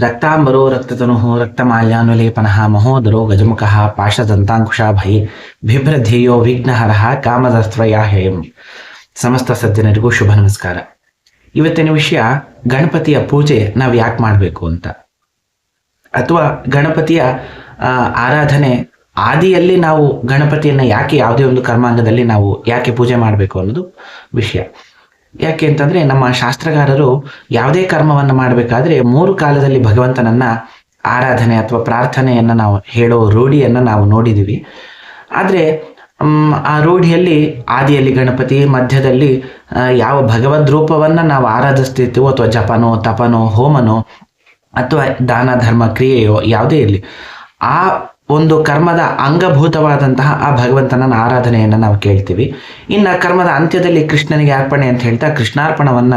ರಕ್ತಾಂಬರೋ ರಕ್ತತನು ರಕ್ತಮಾಲ್ಯಾನುಲೇಪನಃ ಮಹೋದರೋ ಗಜಮುಖಃ ಪಾಶದಂತಾಂಕುಶಾಭೈ ಬಿಭ್ರಧೇಯೋ ವಿಘ್ನಹರಃ ಹೇಮ್ ಸಮಸ್ತ ಸಜ್ಜನರಿಗೂ ಶುಭ ನಮಸ್ಕಾರ. ಇವತ್ತಿನ ವಿಷಯ ಗಣಪತಿಯ ಪೂಜೆ ನಾವು ಯಾಕೆ ಮಾಡಬೇಕು ಅಂತ. ಅಥವಾ ಗಣಪತಿಯ ಆರಾಧನೆ ಆದಿಯಲ್ಲಿ ನಾವು ಗಣಪತಿಯನ್ನ ಯಾಕೆ ಯಾವುದೇ ಒಂದು ಕರ್ಮಾಂಗದಲ್ಲಿ ನಾವು ಯಾಕೆ ಪೂಜೆ ಮಾಡಬೇಕು ಅನ್ನೋದು ವಿಷಯ. ಯಾಕೆ ಅಂತಂದ್ರೆ ನಮ್ಮ ಶಾಸ್ತ್ರಗಾರರು ಯಾವುದೇ ಕರ್ಮವನ್ನು ಮಾಡಬೇಕಾದ್ರೆ ಮೂರು ಕಾಲದಲ್ಲಿ ಭಗವಂತನನ್ನ ಆರಾಧನೆ ಅಥವಾ ಪ್ರಾರ್ಥನೆಯನ್ನ ನಾವು ಹೇಳೋ ರೂಢಿಯನ್ನು ನಾವು ನೋಡಿದೀವಿ. ಆದ್ರೆ ಆ ರೂಢಿಯಲ್ಲಿ ಆದಿಯಲ್ಲಿ ಗಣಪತಿ, ಮಧ್ಯದಲ್ಲಿ ಯಾವ ಭಗವದ್ ರೂಪವನ್ನು ನಾವು ಆರಾಧಿಸ್ತಿರ್ತೀವೋ ಅಥವಾ ಜಪನೋ, ತಪನೋ, ಹೋಮನೋ ಅಥವಾ ದಾನ, ಧರ್ಮ, ಕ್ರಿಯೆಯೋ ಯಾವುದೇ ಇರಲಿ, ಆ ಒಂದು ಕರ್ಮದ ಅಂಗಭೂತವಾದಂತಹ ಆ ಭಗವಂತನನ್ನು ಆರಾಧನೆಯನ್ನು ನಾವು ಕೇಳ್ತೀವಿ. ಇನ್ನು ಕರ್ಮದ ಅಂತ್ಯದಲ್ಲಿ ಕೃಷ್ಣನಿಗೆ ಅರ್ಪಣೆ ಅಂತ ಹೇಳ್ತಾ ಕೃಷ್ಣಾರ್ಪಣವನ್ನ,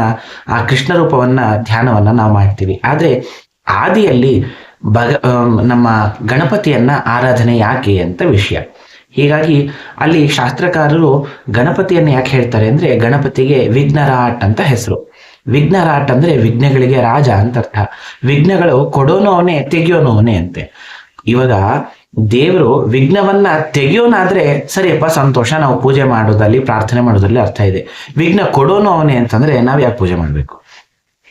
ಆ ಕೃಷ್ಣ ರೂಪವನ್ನ ಧ್ಯಾನವನ್ನ ನಾವು ಮಾಡ್ತೀವಿ. ಆದರೆ ಆದಿಯಲ್ಲಿ ಭಗ ನಮ್ಮ ಗಣಪತಿಯನ್ನ ಆರಾಧನೆ ಯಾಕೆ ಅಂತ ವಿಷಯ. ಹೀಗಾಗಿ ಅಲ್ಲಿ ಶಾಸ್ತ್ರಕಾರರು ಗಣಪತಿಯನ್ನು ಯಾಕೆ ಹೇಳ್ತಾರೆ ಅಂದ್ರೆ ಗಣಪತಿಗೆ ವಿಘ್ನರಾಟ್ ಅಂತ ಹೆಸರು. ವಿಘ್ನರಾಟ್ ಅಂದ್ರೆ ವಿಘ್ನಗಳಿಗೆ ರಾಜ ಅಂತ ಅರ್ಥ. ವಿಘ್ನಗಳು ಕೊಡೋನು ಅವನೇ ತೆಗಿಯೋನು ಅವನೇ ಅಂತೆ. ಇವಾಗ ದೇವರು ವಿಘ್ನವನ್ನ ತೆಗೆಯೋನಾದ್ರೆ ಸರಿಯಪ್ಪ ಸಂತೋಷ, ನಾವು ಪೂಜೆ ಮಾಡೋದಲ್ಲಿ ಪ್ರಾರ್ಥನೆ ಮಾಡೋದ್ರಲ್ಲಿ ಅರ್ಥ ಇದೆ. ವಿಘ್ನ ಕೊಡೋನು ಅವನೇ ಅಂತಂದ್ರೆ ನಾವು ಯಾಕೆ ಪೂಜೆ ಮಾಡಬೇಕು?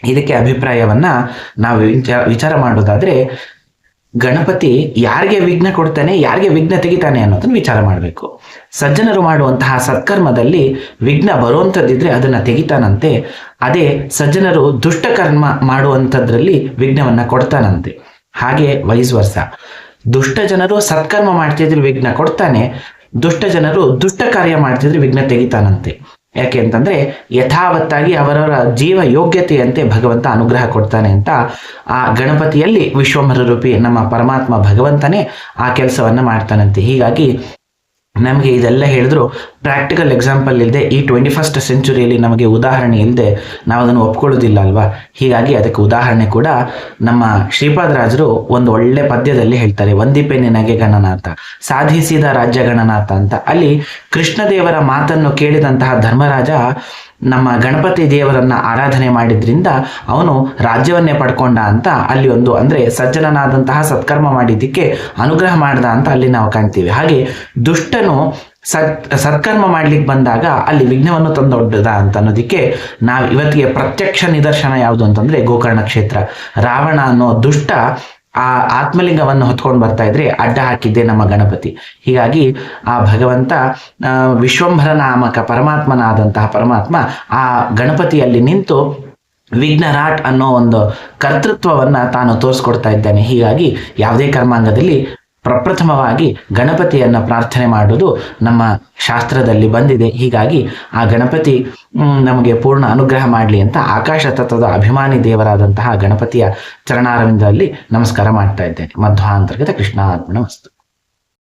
ಇದಕ್ಕೆ ಅಭಿಪ್ರಾಯವನ್ನ ನಾವು ವಿಚಾರ ಮಾಡೋದಾದ್ರೆ ಗಣಪತಿ ಯಾರಿಗೆ ವಿಘ್ನ ಕೊಡ್ತಾನೆ, ಯಾರಿಗೆ ವಿಘ್ನ ತೆಗಿತಾನೆ ಅನ್ನೋದನ್ನ ವಿಚಾರ ಮಾಡಬೇಕು. ಸಜ್ಜನರು ಮಾಡುವಂತಹ ಸತ್ಕರ್ಮದಲ್ಲಿ ವಿಘ್ನ ಬರುವಂಥದ್ದಿದ್ರೆ ಅದನ್ನ ತೆಗಿತಾನಂತೆ, ಅದೇ ಸಜ್ಜನರು ದುಷ್ಟಕರ್ಮ ಮಾಡುವಂಥದ್ರಲ್ಲಿ ವಿಘ್ನವನ್ನ ಕೊಡ್ತಾನಂತೆ. ಹಾಗೆ ವರ್ಷ ದುಷ್ಟ ಜನರು ಸತ್ಕರ್ಮ ಮಾಡ್ತಿದ್ರೆ ವಿಘ್ನ ಕೊಡ್ತಾನೆ, ದುಷ್ಟ ಜನರು ದುಷ್ಟ ಕಾರ್ಯ ಮಾಡ್ತಿದ್ರೆ ವಿಘ್ನ ತೆಗಿತಾನಂತೆ. ಯಾಕೆ ಅಂತಂದ್ರೆ ಯಥಾವತ್ತಾಗಿ ಅವರವರ ಜೀವ ಯೋಗ್ಯತೆಯಂತೆ ಭಗವಂತ ಅನುಗ್ರಹ ಕೊಡ್ತಾನೆ ಅಂತ ಆ ಗಣಪತಿಯಲ್ಲಿ ವಿಶ್ವಮರ ರೂಪಿ ನಮ್ಮ ಪರಮಾತ್ಮ ಭಗವಂತನೇ ಆ ಕೆಲಸವನ್ನ ಮಾಡ್ತಾನಂತೆ. ಹೀಗಾಗಿ ನಮಗೆ ಇದೆಲ್ಲ ಹೇಳಿದ್ರು ಪ್ರಾಕ್ಟಿಕಲ್ ಎಕ್ಸಾಂಪಲ್ ಇಲ್ಲದೆ ಈ ಟ್ವೆಂಟಿ ಫಸ್ಟ್ ಸೆಂಚುರಿಯಲ್ಲಿ ನಮಗೆ ಉದಾಹರಣೆ ಇಲ್ಲದೆ ನಾವು ಅದನ್ನು ಒಪ್ಕೊಳ್ಳೋದಿಲ್ಲ ಅಲ್ವಾ? ಹೀಗಾಗಿ ಅದಕ್ಕೆ ಉದಾಹರಣೆ ಕೂಡ ನಮ್ಮ ಶ್ರೀಪಾದರಾಜರು ಒಂದು ಒಳ್ಳೆ ಪದ್ಯದಲ್ಲಿ ಹೇಳ್ತಾರೆ ಒಂದಿಪೆ ನಿನಗೆ ಗಣನಾಥ ಸಾಧಿಸಿದ ರಾಜ್ಯ ಗಣನಾಥ ಅಂತ. ಅಲ್ಲಿ ಕೃಷ್ಣದೇವರ ಮಾತನ್ನು ಕೇಳಿದಂತಹ ಧರ್ಮರಾಜ ನಮ್ಮ ಗಣಪತಿ ದೇವರನ್ನ ಆರಾಧನೆ ಮಾಡಿದ್ರಿಂದ ಅವನು ರಾಜ್ಯವನ್ನೇ ಪಡ್ಕೊಂಡ ಅಂತ ಅಲ್ಲಿ ಒಂದು, ಅಂದ್ರೆ ಸಜ್ಜನನಾದಂತಹ ಸತ್ಕರ್ಮ ಮಾಡಿದ್ದಕ್ಕೆ ಅನುಗ್ರಹ ಮಾಡ್ದ ಅಂತ ಅಲ್ಲಿ ನಾವು ಕಾಣ್ತೀವಿ. ಹಾಗೆ ದುಷ್ಟನು ಸತ್ ಸತ್ಕರ್ಮ ಮಾಡ್ಲಿಕ್ಕೆ ಬಂದಾಗ ಅಲ್ಲಿ ವಿಘ್ನವನ್ನು ತಂದೊಡ್ಡದ ಅಂತ ಅನ್ನೋದಕ್ಕೆ ನಾವು ಇವತ್ತಿಗೆ ಪ್ರತ್ಯಕ್ಷ ನಿದರ್ಶನ ಯಾವುದು ಅಂತಂದ್ರೆ ಗೋಕರ್ಣ ಕ್ಷೇತ್ರ. ರಾವಣ ಅನ್ನೋ ದುಷ್ಟ ಆ ಆತ್ಮಲಿಂಗವನ್ನು ಹೊತ್ಕೊಂಡು ಬರ್ತಾ ಇದ್ರೆ ಅಡ್ಡ ಹಾಕಿದ್ದೆ ನಮ್ಮ ಗಣಪತಿ. ಹೀಗಾಗಿ ಆ ಭಗವಂತ ವಿಶ್ವಂಭರ ನಾಮಕ ಪರಮಾತ್ಮನಾದಂತಹ ಪರಮಾತ್ಮ ಆ ಗಣಪತಿಯಲ್ಲಿ ನಿಂತು ವಿಘ್ನರಾಟ್ ಅನ್ನೋ ಒಂದು ಕರ್ತೃತ್ವವನ್ನ ತಾನು ತೋರಿಸ್ಕೊಡ್ತಾ ಇದ್ದಾನೆ. ಹೀಗಾಗಿ ಯಾವುದೇ ಕರ್ಮಾಂಗದಲ್ಲಿ ಪ್ರಪ್ರಥಮವಾಗಿ ಗಣಪತಿಯನ್ನ ಪ್ರಾರ್ಥನೆ ಮಾಡುವುದು ನಮ್ಮ ಶಾಸ್ತ್ರದಲ್ಲಿ ಬಂದಿದೆ. ಹೀಗಾಗಿ ಆ ಗಣಪತಿ ನಮಗೆ ಪೂರ್ಣ ಅನುಗ್ರಹ ಮಾಡಲಿ ಅಂತ ಆಕಾಶ ತತ್ವದ ಅಭಿಮಾನಿ ದೇವರಾದಂತಹ ಗಣಪತಿಯ ಚರಣಾರವಿಂದದಲ್ಲಿ ನಮಸ್ಕಾರ ಮಾಡ್ತಾ ಇದ್ದೇನೆ. ಮಧ್ವಾಂತರ್ಗತ ಕೃಷ್ಣಾರ್ಪಣ ವಸ್ತು